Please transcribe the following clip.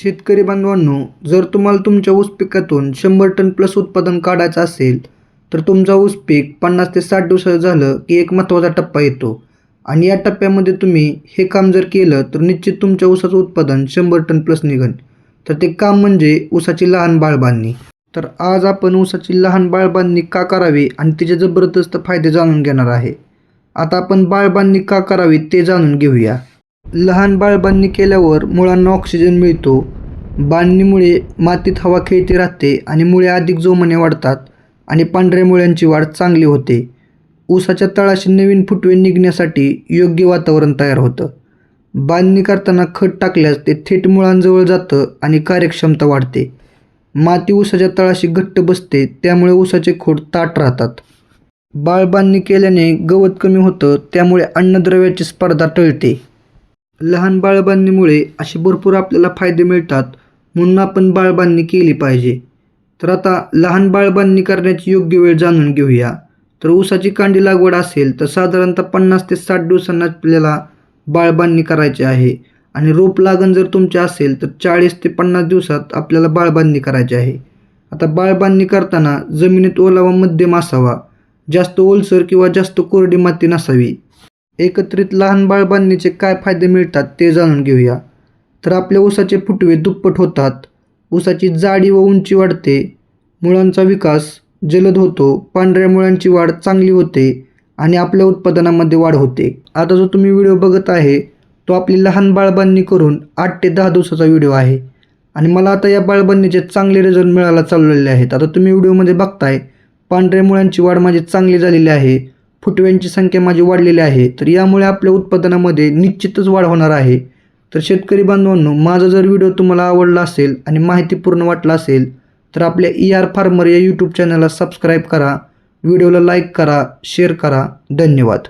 शेतकरी बांधवांनो जर तुम्हाला तुमच्या ऊस पिकातून शंभर टन प्लस उत्पादन काढायचं असेल तर तुमचा ऊस पीक पन्नास ते साठ दिवसाचं झालं की एक महत्त्वाचा टप्पा येतो. आणि या टप्प्यामध्ये तुम्ही हे काम जर केलं तर निश्चित तुमच्या ऊसाचं उत्पादन शंभर टन प्लस निघन. तर ते काम म्हणजे ऊसाची लहान बाळबांधणी. तर आज आपण ऊसाची लहान बाळबांधणी का करावी आणि तिचे जबरदस्त फायदे जाणून घेणार आहे. आता आपण बाळबांधणी का करावी ते जाणून घेऊया. लहान बाळबांधणी केल्यावर मुळांना ऑक्सिजन मिळतो. बांधणीमुळे मातीत हवा खेळती राहते आणि मुळे अधिक जोमाने वाढतात आणि पांढऱ्या मुळ्यांची वाढ चांगली होते. ऊसाच्या तळाशी नवीन फुटवे निघण्यासाठी योग्य वातावरण तयार होतं. बांधणी करताना खत टाकल्यास ते थेट मुळांजवळ जातं आणि कार्यक्षमता वाढते. माती ऊसाच्या तळाशी घट्ट बसते त्यामुळे ऊसाचे खोड ताट राहतात. बाळबांधणी केल्याने गवत कमी होतं त्यामुळे अन्नद्रव्याची स्पर्धा टळते. लहान बाळबांधणीमुळे असे भरपूर आपल्याला फायदे मिळतात म्हणून आपण बाळबांधणी केली पाहिजे. तर आता लहान बाळबांधणी करण्याची योग्य वेळ जाणून घेऊया. तर ऊसाची कांडी लागवड असेल तर साधारणतः पन्नास ते साठ दिवसांना आपल्याला बाळबांधणी करायची आहे. आणि रोप लागण जर तुमचे असेल तर चाळीस ते पन्नास दिवसात आपल्याला बाळबांधणी करायची आहे. आता बाळबांधणी करताना जमिनीत ओलावा मध्यम असावा. जास्त ओलसर किंवा जास्त कोरडी माती नसावी. एकत्रित लहान बाळबांधणीचे काय फायदे मिळतात ते जाणून घेऊया. तर आपल्या ऊसाचे फुटवे दुप्पट होतात. ऊसाची जाडी व उंची वाढते. मुळांचा विकास जलद होतो. पांढऱ्या मुळांची वाढ चांगली होते आणि आपल्या उत्पादनामध्ये वाढ होते. आता जो तुम्ही व्हिडिओ बघत आहे तो आपली लहान बाळबांधणी करून आठ ते दहा दिवसाचा व्हिडिओ आहे. आणि मला आता या बाळबांधणीचे चांगले रिझल्ट मिळायला चाललेले आहेत. आता तुम्ही व्हिडिओमध्ये बघताय पांढऱ्या मुळांची वाढ माझी चांगली झालेली आहे. फुटव्यांची संख्या माझी वाढलेली आहे तर यामुळे आपल्या उत्पादनामध्ये निश्चितच वाढ होणार आहे. तर शेतकरी बांधवांनो माझा जर व्हिडिओ तुम्हाला आवडला असेल आणि माहितीपूर्ण वाटला असेल तर आपल्या ई आर फार्मर या यूट्यूब चॅनलला सबस्क्राईब करा व्हिडिओला लाईक करा शेअर करा. धन्यवाद.